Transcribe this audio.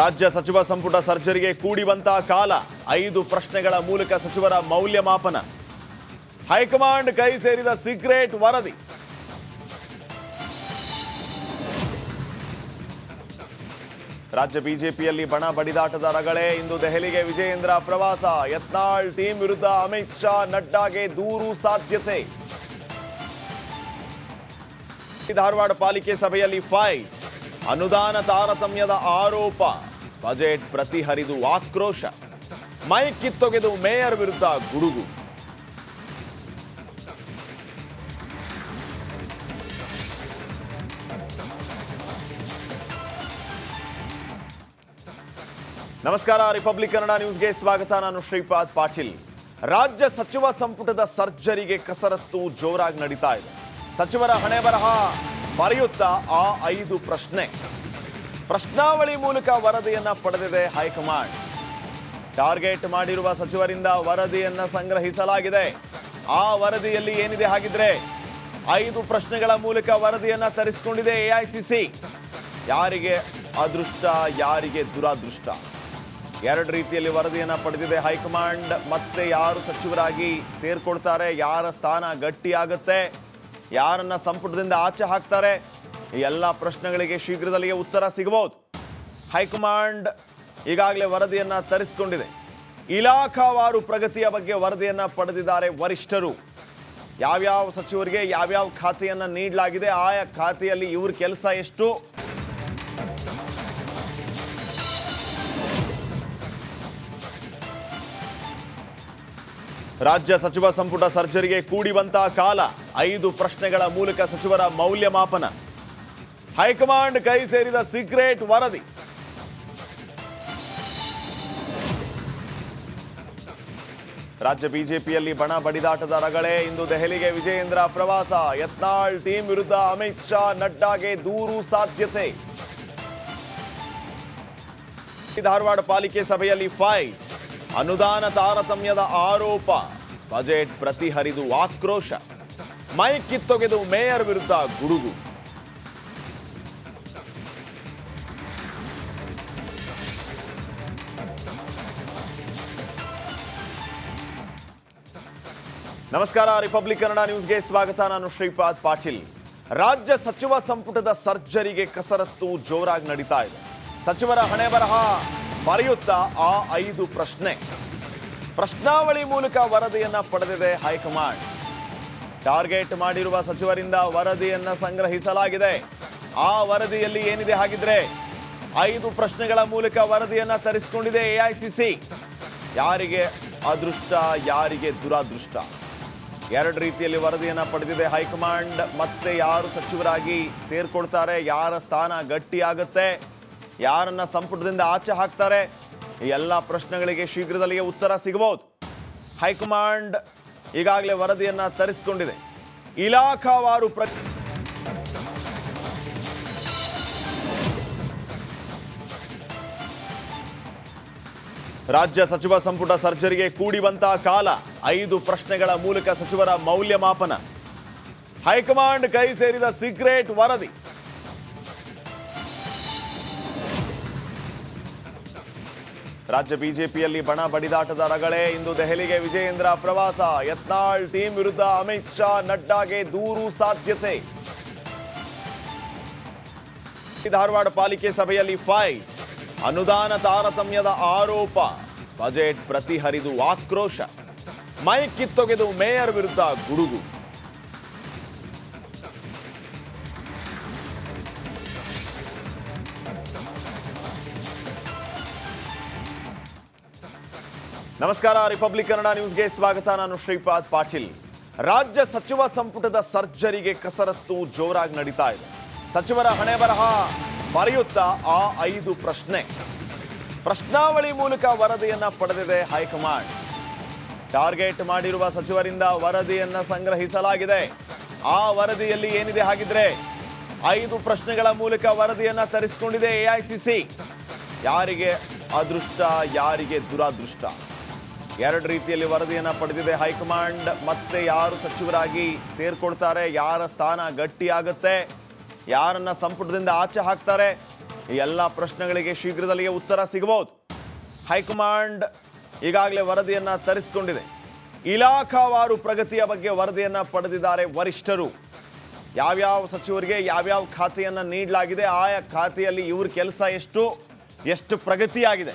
ರಾಜ್ಯ ಸಚಿವ ಸಂಪುಟ ಸರ್ಜರಿಗೆ ಕೂಡಿವಂತಹ ಕಾಲ. ಐದು ಪ್ರಶ್ನೆಗಳ ಮೂಲಕ ಸಚಿವರ ಮೌಲ್ಯಮಾಪನ. ಹೈಕಮಾಂಡ್ ಕೈ ಸೇರಿದ ಸೀಕ್ರೆಟ್ ವರದಿ. ರಾಜ್ಯ ಬಿಜೆಪಿಯಲ್ಲಿ ಬಣ ಬಡಿದಾಟದ ರಗಳೇ, ಇಂದು ದೆಹಲಿಗೆ ವಿಜಯೇಂದ್ರ ಪ್ರವಾಸ. ಯತ್ನಾಳ್ ಟೀಮ್ ವಿರುದ್ಧ ಅಮಿತ್ ಶಾ ನಡ್ಡಾಗೆ ದೂರು ಸಾಧ್ಯತೆ. ಧಾರವಾಡ ಪಾಲಿಕೆ ಸಭೆಯಲ್ಲಿ ಫೈಟ್. ಅನುದಾನ ತಾರತಮ್ಯದ ಆರೋಪ. ಬಜೆಟ್ ಪ್ರತಿಹರಿದು ಆಕ್ರೋಶ. ಮೈಕ್ ಕಿತ್ತೊಗೆದು ಮೇಯರ್ ವಿರುದ್ಧ ಗುಡುಗು. ನಮಸ್ಕಾರ, ರಿಪಬ್ಲಿಕ್ ಕನ್ನಡ ನ್ಯೂಸ್ಗೆ ಸ್ವಾಗತ. ನಾನು ಶ್ರೀಪಾದ್ ಪಾಟೀಲ್. ರಾಜ್ಯ ಸಚಿವ ಸಂಪುಟದ ಸರ್ಜರಿಗೆ ಕಸರತ್ತು ಜೋರಾಗಿ ನಡೀತಾ ಇದೆ. ಸಚಿವರ ಹಣೆ ಬರಹ ಬರೆಯುತ್ತಾ ಆ ಐದು ಪ್ರಶ್ನೆ. ಪ್ರಶ್ನಾವಳಿ ಮೂಲಕ ವರದಿಯನ್ನ ಪಡೆದಿದೆ ಹೈಕಮಾಂಡ್. ಟಾರ್ಗೆಟ್ ಮಾಡಿರುವ ಸಚಿವರಿಂದ ವರದಿಯನ್ನ ಸಂಗ್ರಹಿಸಲಾಗಿದೆ. ಆ ವರದಿಯಲ್ಲಿ ಏನಿದೆ ಹಾಗಿದ್ರೆ ಐದು ಪ್ರಶ್ನೆಗಳ ಮೂಲಕ ವರದಿಯನ್ನ ತರಿಸಿಕೊಂಡಿದೆ ಎಐಸಿಸಿ ಯಾರಿಗೆ ಅದೃಷ್ಟ, ಯಾರಿಗೆ ದುರಾದೃಷ್ಟ? ಎರಡು ರೀತಿಯಲ್ಲಿ ವರದಿಯನ್ನ ಪಡೆದಿದೆ ಹೈಕಮಾಂಡ್. ಮತ್ತೆ ಯಾರು ಸಚಿವರಾಗಿ ಸೇರ್ಕೊಳ್ತಾರೆ, ಯಾರ ಸ್ಥಾನ ಗಟ್ಟಿಯಾಗುತ್ತೆ, ಯಾರನ್ನ ಸಂಪುಟದಿಂದ ಆಚೆ ಹಾಕ್ತಾರೆ ಎಲ್ಲ ಪ್ರಶ್ನೆಗಳಿಗೆ ಶೀಘ್ರದಲ್ಲಿಯೇ ಉತ್ತರ ಸಿಗಬಹುದು. ಹೈಕಮಾಂಡ್ ಈಗಾಗಲೇ ವರದಿಯನ್ನ ತರಿಸಿಕೊಂಡಿದೆ. ಇಲಾಖಾವಾರು ಪ್ರಗತಿಯ ಬಗ್ಗೆ ವರದಿಯನ್ನ ಪಡೆದಿದ್ದಾರೆ ವರಿಷ್ಠರು. ಯಾವ್ಯಾವ ಸಚಿವರಿಗೆ ಯಾವ್ಯಾವ ಖಾತೆಯನ್ನ ನೀಡಲಾಗಿದೆ, ಆಯಾ ಖಾತೆಯಲ್ಲಿ ಇವ್ರ ಕೆಲಸ ಎಷ್ಟು? ರಾಜ್ಯ ಸಚಿವ ಸಂಪುಟ ಸರ್ಜರಿಗೆ ಕೂಡಿವಂತಹ ಕಾಲ. ಐದು ಪ್ರಶ್ನೆಗಳ ಮೂಲಕ ಸಚಿವರ ಮೌಲ್ಯಮಾಪನ. ಹೈಕಮಾಂಡ್ ಕೈ ಸೇರಿದ ಸೀಕ್ರೆಟ್ ವರದಿ. ರಾಜ್ಯ ಬಿಜೆಪಿಯಲ್ಲಿ ಬಣ ಬಡಿದಾಟದ ರಗಳೆ, ಇಂದು ದೆಹಲಿಗೆ ವಿಜಯೇಂದ್ರ ಪ್ರವಾಸ. ಯತ್ನಾಳ್ ಟೀಮ್ ವಿರುದ್ಧ ಅಮಿತ್ ಶಾ ನಡ್ಡಾಗೆ ದೂರು ಸಾಧ್ಯತೆ. ಧಾರವಾಡ ಪಾಲಿಕೆ ಸಭೆಯಲ್ಲಿ ಫೈಟ್. ಅನುದಾನ ತಾರತಮ್ಯದ ಆರೋಪ. ಬಜೆಟ್ ಪ್ರತಿಹರಿದು ಆಕ್ರೋಶ. ಮೈಕ್ ಕಿತ್ತೊಗೆದು ಮೇಯರ್ ವಿರುದ್ಧ ಗುಡುಗು. ನಮಸ್ಕಾರ, ರಿಪಬ್ಲಿಕ್ ಕನ್ನಡ ನ್ಯೂಸ್ಗೆ ಸ್ವಾಗತ. ನಾನು ಶ್ರೀಪಾದ್ ಪಾಟೀಲ್. ರಾಜ್ಯ ಸಚಿವ ಸಂಪುಟದ ಸರ್ಜರಿಗೆ ಕಸರತ್ತು ಜೋರಾಗಿ ನಡೀತಾ ಇದೆ. ಸಚಿವರ ಹಣೆ ಬರಹ ಬರೆಯುತ್ತಾ ಆ ಐದು ಪ್ರಶ್ನೆ. ಪ್ರಶ್ನಾವಳಿ ಮೂಲಕ ವರದಿಯನ್ನ ಪಡೆದಿದೆ ಹೈಕಮಾಂಡ್. ಟಾರ್ಗೆಟ್ ಮಾಡಿರುವ ಸಚಿವರಿಂದ ವರದಿಯನ್ನ ಸಂಗ್ರಹಿಸಲಾಗಿದೆ. ಆ ವರದಿಯಲ್ಲಿ ಏನಿದೆ ಹಾಗಿದ್ರೆ, ಐದು ಪ್ರಶ್ನೆಗಳ ಮೂಲಕ ವರದಿಯನ್ನ ತರಿಸಿಕೊಂಡಿದೆ ಎಐಸಿಸಿ ಯಾರಿಗೆ ಅದೃಷ್ಟ, ಯಾರಿಗೆ ದುರಾದೃಷ್ಟ? ಎರಡು ರೀತಿಯಲ್ಲಿ ವರದಿಯನ್ನು ಪಡೆದಿದೆ ಹೈಕಮಾಂಡ್. ಮತ್ತೆ ಯಾರು ಸಚಿವರಾಗಿ ಸೇರ್ಕೊಳ್ತಾರೆ, ಯಾರ ಸ್ಥಾನ ಗಟ್ಟಿಯಾಗುತ್ತೆ, ಯಾರನ್ನ ಸಂಪುಟದಿಂದ ಆಚೆ ಹಾಕ್ತಾರೆ, ಈ ಎಲ್ಲ ಪ್ರಶ್ನೆಗಳಿಗೆ ಶೀಘ್ರದಲ್ಲಿಯೇ ಉತ್ತರ ಸಿಗಬಹುದು. ಹೈಕಮಾಂಡ್ ಈಗಾಗಲೇ ವರದಿಯನ್ನು ತರಿಸಿಕೊಂಡಿದೆ. ಇಲಾಖಾವಾರು ಪ್ರ ರಾಜ್ಯ ಸಚಿವ ಸಂಪುಟ ಸರ್ಜರಿಗೆ ಕೂಡಿವಂತಹ ಕಾಲ. ಐದು ಪ್ರಶ್ನೆಗಳ ಮೂಲಕ ಸಚಿವರ ಮೌಲ್ಯಮಾಪನ. ಹೈಕಮಾಂಡ್ ಕೈ ಸೇರಿದ ಸೀಕ್ರೆಟ್ ವರದಿ. ರಾಜ್ಯ ಬಿಜೆಪಿಯಲ್ಲಿ ಬಣ ಬಡಿದಾಟದ ರಗಳೆ. ಇಂದು ದೆಹಲಿಗೆ ವಿಜಯೇಂದ್ರ ಪ್ರವಾಸ. ಯತ್ನಾಳ್ ಟೀಮ್ ವಿರುದ್ಧ ಅಮಿತ್ ಶಾ ನಡ್ಡಾಗೆ ದೂರು ಸಾಧ್ಯತೆ. ಧಾರವಾಡ ಪಾಲಿಕೆ ಸಭೆಯಲ್ಲಿ ಫೈಟ್ ಅನುದಾನ ತಾರತಮ್ಯದ ಆರೋಪ. ಬಜೆಟ್ ಪ್ರತಿಹರಿದು ಆಕ್ರೋಶ. ಮೈಕ್ ಕಿತ್ತೊಗೆದು ಮೇಯರ್ ವಿರುದ್ಧ ಗುಡುಗು. ನಮಸ್ಕಾರ, ರಿಪಬ್ಲಿಕ್ ಕನ್ನಡ ನ್ಯೂಸ್ಗೆ ಸ್ವಾಗತ. ನಾನು ಶ್ರೀಪಾದ್ ಪಾಟೀಲ್. ರಾಜ್ಯ ಸಚಿವ ಸಂಪುಟದ ಸರ್ಜರಿಗೆ ಕಸರತ್ತು ಜೋರಾಗಿ ನಡೀತಾ ಇದೆ. ಸಚಿವರ ಹಣೆ ಬರಹ. ಬರೆಯುತ್ತಾ ಆ ಐದು ಪ್ರಶ್ನೆ. ಪ್ರಶ್ನಾವಳಿ ಮೂಲಕ ವರದಿಯನ್ನ ಪಡೆದಿದೆ ಹೈಕಮಾಂಡ್. ಟಾರ್ಗೆಟ್ ಮಾಡಿರುವ ಸಚಿವರಿಂದ ವರದಿಯನ್ನ ಸಂಗ್ರಹಿಸಲಾಗಿದೆ. ಆ ವರದಿಯಲ್ಲಿ ಏನಿದೆ ಹಾಗಿದ್ರೆ, ಐದು ಪ್ರಶ್ನೆಗಳ ಮೂಲಕ ವರದಿಯನ್ನ ತರಿಸಿಕೊಂಡಿದೆ ಎಐಸಿಸಿ ಯಾರಿಗೆ ಅದೃಷ್ಟ, ಯಾರಿಗೆ ದುರಾದೃಷ್ಟ. ಎರಡು ರೀತಿಯಲ್ಲಿ ವರದಿಯನ್ನ ಪಡೆದಿದೆ ಹೈಕಮಾಂಡ್. ಮತ್ತೆ ಯಾರು ಸಚಿವರಾಗಿ ಸೇರ್ಕೊಳ್ತಾರೆ, ಯಾರ ಸ್ಥಾನ ಗಟ್ಟಿಯಾಗುತ್ತೆ? ಯಾರನ್ನ ಸಂಪುಟದಿಂದ ಆಚೆ ಹಾಕ್ತಾರೆ? ಈ ಎಲ್ಲ ಪ್ರಶ್ನೆಗಳಿಗೆ ಶೀಘ್ರದಲ್ಲಿಯೇ ಉತ್ತರ ಸಿಗಬಹುದು. ಹೈಕಮಾಂಡ್ ಈಗಾಗಲೇ ವರದಿಯನ್ನ ತರಿಸಿಕೊಂಡಿದೆ. ಇಲಾಖಾವಾರು ಪ್ರಗತಿಯ ಬಗ್ಗೆ ವರದಿಯನ್ನ ಪಡೆದಿದ್ದಾರೆ ವರಿಷ್ಠರು. ಯಾವ್ಯಾವ ಸಚಿವರಿಗೆ ಯಾವ್ಯಾವ ಖಾತೆಯನ್ನ ನೀಡಲಾಗಿದೆ, ಆಯಾ ಖಾತೆಯಲ್ಲಿ ಇವ್ರ ಕೆಲಸ ಎಷ್ಟು ಎಷ್ಟು ಪ್ರಗತಿಯಾಗಿದೆ?